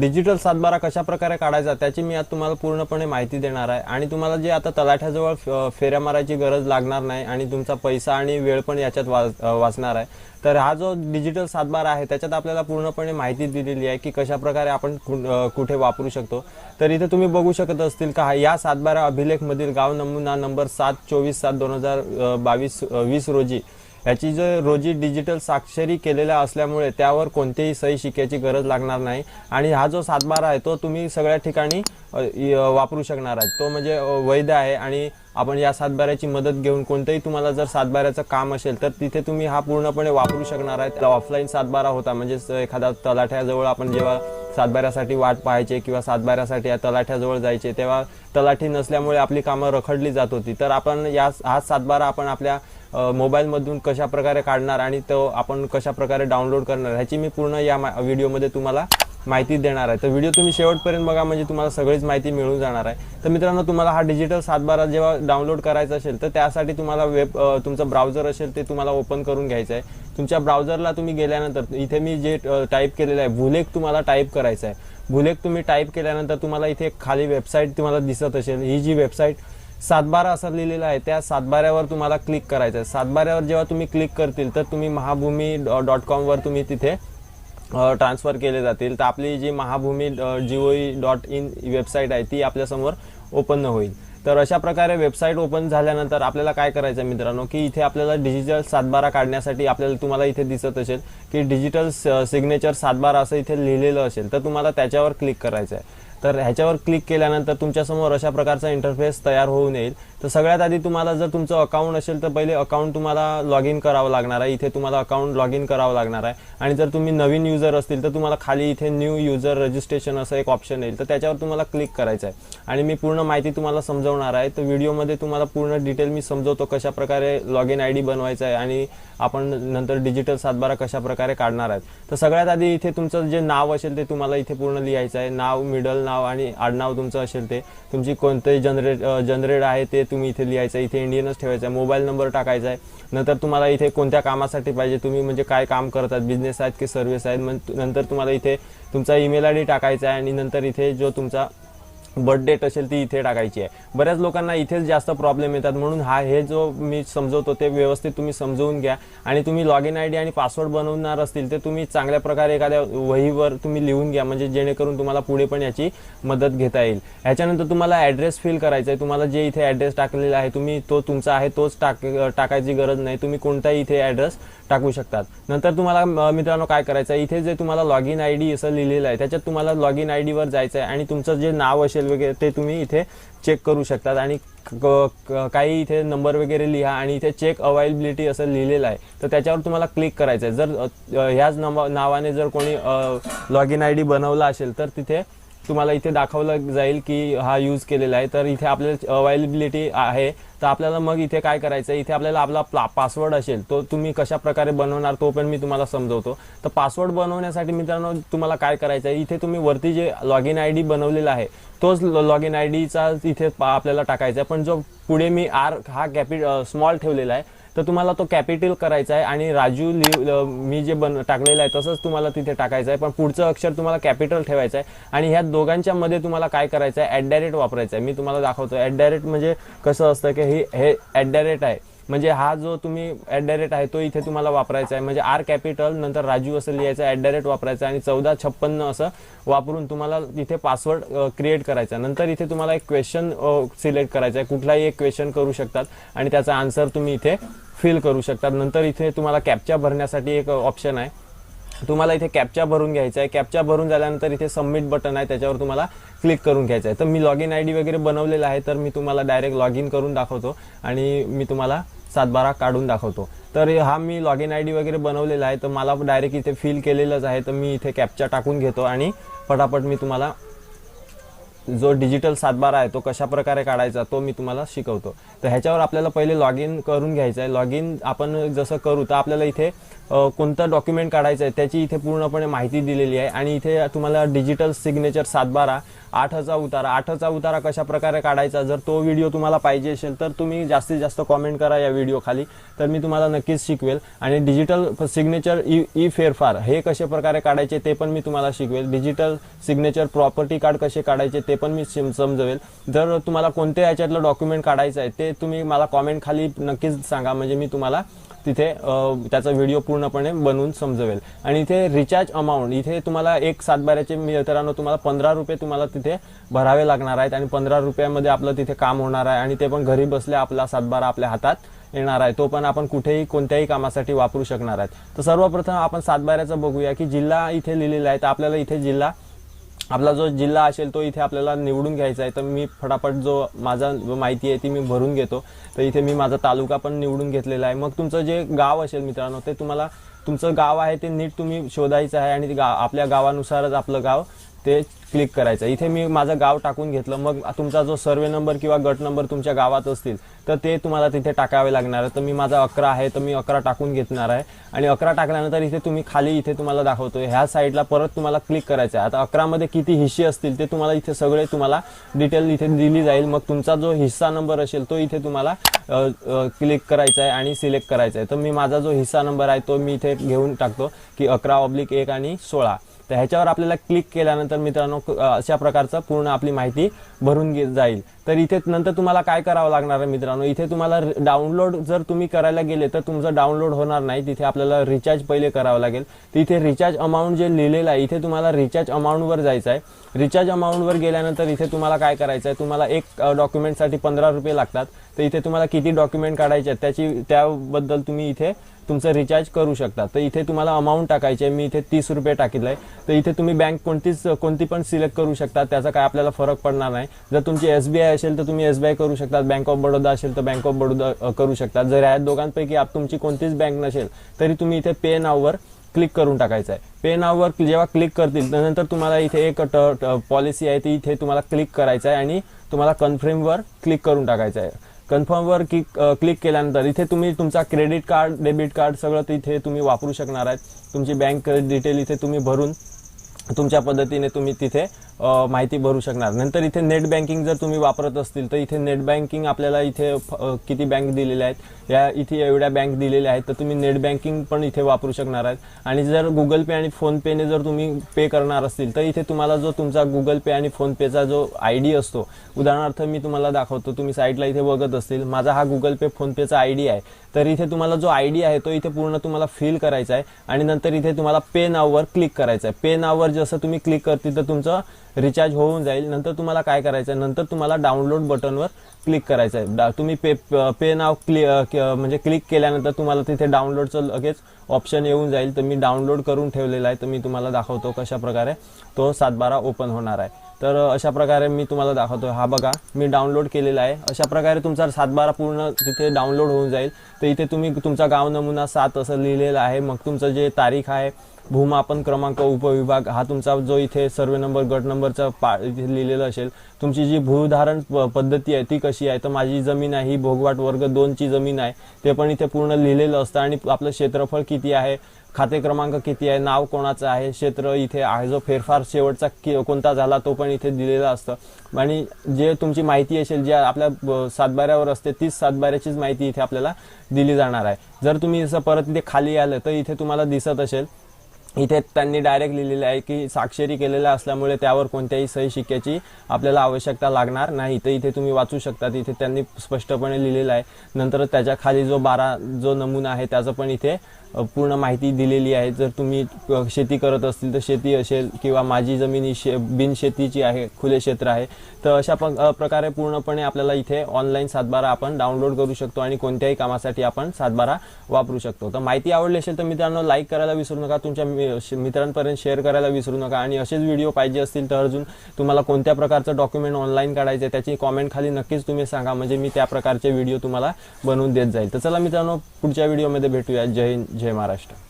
Digital सातबारा कशा प्रकारे काढायचा त्याची मी आता तुम्हाला पूर्णपणे माहिती देणार आहे. आणि तुम्हाला जे आता तलाठ्याजवळ फ- फेऱ्या मारायची गरज लागणार नाही आणि तुमचा पैसा आणि वेळ पण याच्यात वाच वाचणार आहे. तर हा जो डिजिटल सातबारा आहे त्याच्यात आपल्याला पूर्णपणे माहिती दिलेली आहे की कशा प्रकारे आपण कुठे वापरू शकतो. तर इथे तुम्ही बघू शकत असतील का हा- या सातबारा अभिलेखमधील गाव नमुना नंबर सात चोवीस सात दोन हजार बावीस वीस रोजी याची जर रोजी डिजिटल साक्षरी केलेल्या असल्यामुळे त्यावर कोणतेही सही शिक्याची गरज लागणार नाही. आणि हा जो सातबारा आहे तो तुम्ही सगळ्या ठिकाणी वापरू शकणार आहे तो म्हणजे वैध आहे आणि आपण या सातबाऱ्याची मदत घेऊन कोणतंही तुम्हाला जर सातबाऱ्याचं काम असेल तर तिथे तुम्ही हा पूर्णपणे वापरू शकणार आहे ऑफलाईन सातबारा होता. म्हणजेच एखादा तलाठ्याजवळ आपण जेव्हा सातबाऱ्यासाठी वाट पाहायचे किंवा सातबाऱ्यासाठी या तलाठ्याजवळ जायचे तेव्हा तलाठी नसल्यामुळे आपली कामं रखडली जात होती. तर आपण या हा सातबारा आपण आपल्या मोबाईलमधून कशा प्रकारे काढणार आणि तो आपण कशाप्रकारे डाउनलोड करणार ह्याची मी पूर्ण या मा- व्हिडिओमध्ये तुम्हाला माहिती देणार आहे. तर व्हिडिओ तुम्ही शेवटपर्यंत बघा म्हणजे तुम्हाला सगळीच माहिती मिळून जाणार आहे. तर मित्रांनो तुम्हाला हा डिजिटल सातबारा जेव्हा डाउनलोड करायचा असेल तर त्यासाठी तुम्हाला वेब तुमचं ब्राउझर असेल ते तुम्हाला ओपन करून घ्यायचं आहे. तुमच्या ब्राउझरला तुम्ही गेल्यानंतर इथे मी जे टाईप केलेलं आहे भुलेख तुम्हाला टाईप करायचं आहे. भुलेख तुम्ही टाईप केल्यानंतर तुम्हाला इथे खाली वेबसाईट तुम्हाला दिसत असेल. ही जी वेबसाईट सातबारा असं लिहिलेलं आहे. त्या सातबाऱ्यावर तुम्हाला क्लिक करायचं आहे सातबाऱ्यावर जेव्हा तुम्ही क्लिक करतील तर तुम्ही महाभूमी डॉट कॉमवर तुम्ही तिथे ट्रान्सफर केले जातील. तर आपली जी Mahabhumi gov dot in website आहे ती आपल्यासमोर ओपन होईल. तर अशा प्रकारे वेबसाईट ओपन झाल्यानंतर आपल्याला काय करायचं आहे मित्रांनो की इथे आपल्याला डिजिटल सातबारा काढण्यासाठी आपल्याला तुम्हाला इथे दिसत असेल की डिजिटल सिग्नेचर सातबारा असं इथे लिहिलेलं असेल तर तुम्हाला त्याच्यावर क्लिक करायचं आहे तर ह्याच्यावर क्लिक केल्यानंतर तुमच्यासमोर अशा प्रकारचा इंटरफेस तयार होऊन येईल. तर सगळ्यात आधी तुम्हाला जर तुमचं अकाउंट असेल तर पहिले अकाउंट तुम्हाला लॉग इन करावं लागणार आहे. इथे तुम्हाला अकाउंट लॉग इन करावं लागणार आहे. आणि जर तुम्ही नवीन युजर असतील तर तुम्हाला खाली इथे न्यू युजर रजिस्ट्रेशन असं एक ऑप्शन येईल. तर त्याच्यावर तुम्हाला क्लिक करायचं आहे. आणि मी पूर्ण माहिती तुम्हाला समजवणार आहे. तर व्हिडिओमध्ये तुम्हाला पूर्ण डिटेल मी समजवतो कशा प्रकारे लॉग इन आय डी बनवायचा आहे आणि आपण नंतर डिजिटल सातबारा कशा प्रकारे काढणार आहेत. तर सगळ्यात आधी इथे तुमचं जे नाव असेल ते तुम्हाला इथे पूर्ण लिहायचं आहे. नाव मिडल नाव आणि आडनाव तुमचं असेल ते तुमची कोणतंही जनरेट जनरेट आहे ते तुम्ही इथे लिहायचं आहे इथे इंडियनच ठेवायचं आहे मोबाईल नंबर टाकायचा आहे. नंतर तुम्हाला इथे कोणत्या कामासाठी पाहिजे तुम्ही म्हणजे काय काम करतात बिझनेस आहेत की सर्व्हिस आहेत मग नंतर तुम्हाला इथे तुमचा ईमेल आय डी टाकायचा आहे आणि नंतर इथे जो तुमचा बर्थ डेट असेल ती इथे टाकायची आहे. बऱ्याच लोकांना इथेच जास्त प्रॉब्लेम येतात. म्हणून हा हे जो मी समजवतो ते व्यवस्थित तुम्ही समजवून घ्या. आणि तुम्ही लॉग इन आय डी आणि पासवर्ड बनवणार असतील ते तुम्ही चांगल्या प्रकारे एखाद्या वहीवर तुम्ही लिहून घ्या. म्हणजे जेणेकरून तुम्हाला पुढे पण याची मदत घेता येईल. ह्याच्यानंतर तुम्हाला ॲड्रेस फिल करायचा आहे तुम्हाला जे इथे ॲड्रेस टाकलेला आहे तुम्ही तो तुमचा आहे तोच टाक टाकायची गरज नाही. तुम्ही कोणताही इथे ॲड्रेस टाकू शकतात. नंतर तुम्हाला मित्रांनो काय करायचं आहे इथे जे तुम्हाला लॉग इन आय डी असं लिहिलेलं आहे त्याच्यात तुम्हाला लॉग इन आय डीवर जायचं आहे आणि तुमचं जे नाव असेल वगैरे ते तुम्ही इथे चेक करू शकतात. आणि काही इथे नंबर वगैरे लिहा आणि इथे चेक अवेलेबिलिटी असं लिहिलेलं आहे. तर त्याच्यावर तुम्हाला क्लिक करायचं आहे. जर ह्याच नंब नावाने जर कोणी लॉग इन आय डी बनवला असेल तर तिथे तुम्हाला इथे दाखवलं जाईल की हा यूज केलेला आहे. तर इथे आपल्याला अवेलेबिलिटी आहे. तर आपल्याला मग इथे काय करायचं? आहे इथे आपल्याला आपला पासवर्ड असेल तो तुम्ही कशा प्रकारे बनवणार तो पण मी तुम्हाला समजवतो. तर पासवर्ड बनवण्यासाठी मित्रांनो तुम्हाला काय करायचं आहे इथे तुम्ही वरती जे लॉग इन आय डी बनवलेला आहे तोच लॉग इन आय डीचा इथे पा- आपल्याला टाकायचा आहे पण जो पुढे मी आर हा कॅपि स्मॉल ठेवलेला आहे तर तुम्हाला तो कॅपिटल करायचा आहे आणि राजू लिह मी जे बन टाकलेलं आहे तसंच तुम्हाला तिथे टाकायचं आहे. पण पुढचं अक्षर तुम्हाला कॅपिटल ठेवायचं आहे. आणि ह्या दोघांच्या मध्ये तुम्हाला काय करायचं आहे? ॲट डायरेक्ट वापरायचं आहे. मी तुम्हाला दाखवतो. ॲट डायरेक्ट म्हणजे कसं असतं की हे हे ॲट डायरेक्ट आहे. म्हणजे हा जो तुम्ही ॲट डायरेक्ट आहे तो इथे तुम्हाला वापरायचा आहे. म्हणजे आर कॅपिटल नंतर राजू असं लिहायचं ॲट डायरेक्ट वापरायचं आणि चौदा छप्पन्न असं वापरून तुम्हाला इथे पासवर्ड क्रिएट करायचा आहे. नंतर इथे तुम्हाला एक क्वेश्चन सिलेक्ट करायचा आहे. कुठलाही एक क्वेश्चन करू शकतात. आणि त्याचा आन्सर तुम्ही इथे फिल करू शकतात. नंतर इथे तुम्हाला कॅपच्या भरण्यासाठी एक ऑप्शन आहे. तुम्हाला इथे कॅपचा भरून घ्यायचा आहे. कॅपचा भरून झाल्यानंतर इथे सबमिट बटन आहे. त्याच्यावर तुम्हाला क्लिक करून घ्यायचं आहे. तर मी लॉग इन आय डी वगैरे बनवलेला आहे तर मी तुम्हाला डायरेक्ट लॉग इन करून दाखवतो आणि मी तुम्हाला सातबारा काढून दाखवतो. तर हा मी लॉग इन आय डी वगैरे बनवलेला आहे. तर मला डायरेक्ट इथे फिल केलेलंच आहे. तर मी इथे कॅपचा टाकून घेतो आणि पटापट मी तुम्हाला जो डिजिटल सातबारा आहे तो कशा प्रकारे काढायचा तो मी तुम्हाला शिकवतो. तर ह्याच्यावर आपल्याला पहिले लॉग इन करून घ्यायचं आहे. लॉग इन आपण जसं करू तर आपल्याला इथे कोणतं डॉक्युमेंट काढायचं आहे त्याची इथे पूर्णपणे माहिती दिलेली आहे. आणि इथे तुम्हाला डिजिटल सिग्नेचर सातबारा आठचा उतारा. आठचा उतारा कशा प्रकारे काढायचा? जर तो व्हिडिओ तुम्हाला पाहिजे असेल तर तुम्ही जास्तीत जास्त कॉमेंट करा या व्हिडिओ खाली. तर मी तुम्हाला नक्कीच शिकवेल. आणि डिजिटल सिग्नेचर ई ई फेरफार हे कशा प्रकारे काढायचे ते पण मी तुम्हाला शिकवेल. डिजिटल सिग्नेचर प्रॉपर्टी कार्ड कसे काढायचे ते पण मी समजवेल. जर तुम्हाला कोणत्या याच्यातलं डॉक्युमेंट काढायचं आहे ते तुम्ही मला कॉमेंट खाली नक्कीच सांगा. म्हणजे मी तुम्हाला तिथे त्याचा व्हिडिओ पूर्णपणे बनवून समजवेल. आणि इथे रिचार्ज अमाऊंट इथे तुम्हाला एक सातबाऱ्याचे मित्रांनो तुम्हाला पंधरा रुपये तुम्हाला तिथे भरावे लागणार आहेत. आणि पंधरा रुपयामध्ये आपलं तिथे काम होणार आहे. आणि ते पण घरी बसल्या आपला सातबारा आपल्या हातात येणार आहे. तो पण आपण कुठेही कोणत्याही कामासाठी वापरू शकणार आहेत. तर सर्वप्रथम आपण सातबाऱ्याचं बघूया की जिल्हा इथे लिहिलेला आहे. तर आपल्याला इथे जिल्हा आपला जो जिल्हा असेल तो इथे आपल्याला निवडून घ्यायचा आहे. तर मी फटाफट जो माझा माहिती आहे ती मी भरून घेतो. तर इथे मी माझा तालुका पण निवडून घेतलेला आहे. मग तुमचं जे गाव असेल मित्रांनो ते तुम्हाला तुमचं गाव आहे ते नीट तुम्ही शोधायचं आहे आणि ते आपल्या गावानुसारच आपलं गाव ते क्लिक करायचं. इथे मी माझं गाव टाकून घेतलं. मग तुमचा जो सर्वे नंबर किंवा गट नंबर तुमच्या गावात असतील तर ते तुम्हाला तिथे टाकावे लागणार आहे. तर मी माझा अकरा आहे तर मी अकरा टाकून घेणार आहे. आणि अकरा टाकल्यानंतर इथे तुम्ही खाली इथे तुम्हाला दाखवतो ह्या साईडला परत तुम्हाला क्लिक करायचं आहे. आता अकरामध्ये किती हिस्से असतील ते तुम्हाला इथे सगळे तुम्हाला डिटेल इथे दिली जाईल. मग तुमचा जो हिस्सा नंबर असेल तो इथे तुम्हाला क्लिक करायचा आहे आणि सिलेक्ट करायचा आहे. तर मी माझा जो हिस्सा नंबर आहे तो मी इथे घेऊन टाकतो की अकरा ऑब्लिक एक आणि सोळा. तर ह्याच्यावर आपल्याला क्लिक केल्यानंतर मित्रांनो अशा प्रकारचं पूर्ण आपली माहिती भरून घेत जाईल. तर इथे नंतर तुम्हाला काय करावं लागणार आहे मित्रांनो? इथे तुम्हाला डाउनलोड जर तुम्ही करायला गेले तर तुमचं डाउनलोड होणार नाही. तिथे आपल्याला रिचार्ज पहिले करावं लागेल. तिथे रिचार्ज अमाऊंट जे लिहिलेलं आहे इथे तुम्हाला रिचार्ज अमाऊंटवर जायचं आहे. रिचार्ज अमाऊंटवर गेल्यानंतर इथे तुम्हाला काय करायचं आहे? तुम्हाला एक डॉक्युमेंटसाठी पंधरा रुपये लागतात. तर इथे तुम्हाला किती डॉक्युमेंट काढायचे आहेत त्याची त्याबद्दल तुम्ही इथे तुमचं रिचार्ज करू शकता. तर इथे तुम्हाला अमाऊंट टाकायची आहे. मी इथे तीस रुपये टाकितलं आहे तर इथे तुम्ही बँक कोणतीच कोणती पण सिलेक्ट करू शकता. त्याचा काय आपल्याला फरक पडणार नाही. जर तुमची एस बी आय असेल तर तुम्ही एस बी आय करू शकता बँक ऑफ बडोदा असेल तर बँक ऑफ बडोदा करू शकता जर या दोघांपैकी आप तुमची कोणतीच बँक नसेल तरी तुम्ही इथे पे नाववर क्लिक करून टाकायचं आहे. पे नाववर जेव्हा क्लिक करतील त्यानंतर तुम्हाला इथे एक पॉलिसी आहे ती इथे तुम्हाला क्लिक करायचं आहे आणि तुम्हाला कन्फर्मवर क्लिक करून टाकायचं आहे. कन्फर्मवर क्लिक क्लिक केल्यानंतर इथे तुम्ही तुमचा क्रेडिट कार्ड डेबिट कार्ड सगळं तिथे तुम्ही वापरू शकणार आहेत. तुमची बँक डिटेल इथे तुम्ही भरून तुमच्या पद्धतीने तुम्ही तिथे माहिती भरू शकणार. नंतर इथे नेट बँकिंग जर तुम्ही वापरत असतील तर इथे नेट बँकिंग आपल्याला इथे किती बँक दिलेल्या आहेत? या इथे एवढ्या बँक दिलेल्या आहेत तर तुम्ही नेट बँकिंग पण इथे वापरू शकणार आहेत. आणि जर गुगल पे आणि फोनपेने जर तुम्ही पे करणार असतील तर इथे तुम्हाला जो तुमचा गुगल पे आणि फोनपेचा जो आय डी असतो उदाहरणार्थ मी तुम्हाला दाखवतो तुम्ही साईटला इथे बघत असतील माझा हा गुगल पे फोनपेचा आय डी आहे. तर इथे तुम्हाला जो आय डी आहे तो इथे पूर्ण तुम्हाला फिल करायचा आहे. आणि नंतर इथे तुम्हाला पे नाववर क्लिक करायचं आहे. पे नाववर जसं तुम्ही क्लिक करतील तर तुमचं रिचार्ज होऊन जाईल. नंतर तुम्हाला काय करायचं आहे नंतर तुम्हाला डाउनलोड बटनवर क्लिक करायचं आहे डा- तुम्ही पे पे नाव क्लि म्हणजे क्लिक केल्यानंतर तुम्हाला तिथे डाउनलोडचं लगेच ऑप्शन येऊन जाईल. तर मी डाउनलोड करून ठेवलेला आहे. तर मी तुम्हाला दाखवतो कशा प्रकारे तो सातबारा ओपन होणार आहे. तर अशा प्रकारे मी तुम्हाला दाखवतो हा बघा मी डाउनलोड केलेला आहे. अशा प्रकारे तुमचा सातबारा पूर्ण तिथे डाउनलोड होऊन जाईल. तर इथे तुम्ही तुमचा गाव नमुना सात असं लिहिलेलं आहे. मग तुमचं जे तारीख आहे भूमापन क्रमांक उपविभाग हा तुमचा जो इथे सर्वे नंबर गट नंबरचा पा इथे लिहिलेलं असेल तुमची जी भूधारण प- पद्धती आहे ती कशी आहे? तर माझी जमीन आहे ही भोगवाट वर्ग दोनची जमीन आहे. ते पण इथे पूर्ण लिहिलेलं असतं. आणि आपलं क्षेत्रफळ किती आहे? खाते क्रमांक किती आहे नाव कोणाचं आहे क्षेत्र इथे आहे जो फेरफार शेवटचा कोणता झाला तो पण इथे दिलेला असतं. आणि जे तुमची माहिती असेल जे आपल्या ब- सातबाऱ्यावर असते तीच सातबाऱ्याचीच माहिती इथे आपल्याला दिली जाणार आहे. जर तुम्ही असं परत इथे खाली आलं तर इथे तुम्हाला दिसत असेल इथे त्यांनी डायरेक्ट लिहिलेलं आहे की साक्षरी केलेलं असल्यामुळे त्यावर कोणत्याही सही शिक्क्याची आपल्याला आवश्यकता लागणार नाही. तर इथे तुम्ही वाचू शकता इथे त्यांनी स्पष्टपणे लिहिलेलं आहे. नंतर त्याच्याखाली जो बारा जो नमुना आहे त्याचं पण इथे पूर्ण माहिती दिलेली आहे. जर तुम्ही शेती करत असतील तर शेती असेल किंवा माझी जमीन ही शे बिनशेतीची आहे खुले क्षेत्र आहे तर अशा प- प्रकारे पूर्णपणे आपल्याला इथे ऑनलाईन सातबारा आपण डाउनलोड करू शकतो आणि कोणत्याही कामासाठी आपण सातबारा वापरू शकतो. तर माहिती आवडली असेल तर मित्रांनो लाईक करायला विसरू नका. तुमच्या मि- श- मित्रांपर्यंत शेअर करायला विसरू नका. आणि असेच व्हिडिओ पाहिजे असतील तर अजून तुम्हाला कोणत्या प्रकारचं डॉक्युमेंट ऑनलाईन काढायचं त्याची कॉमेंट खाली नक्कीच तुम्ही सांगा. म्हणजे मी त्या प्रकारचे व्हिडिओ तुम्हाला बनवून देत जाईल. तर चला मित्रांनो पुढच्या व्हिडिओमध्ये भेटूया. जय हिंद जय महाराष्ट्र.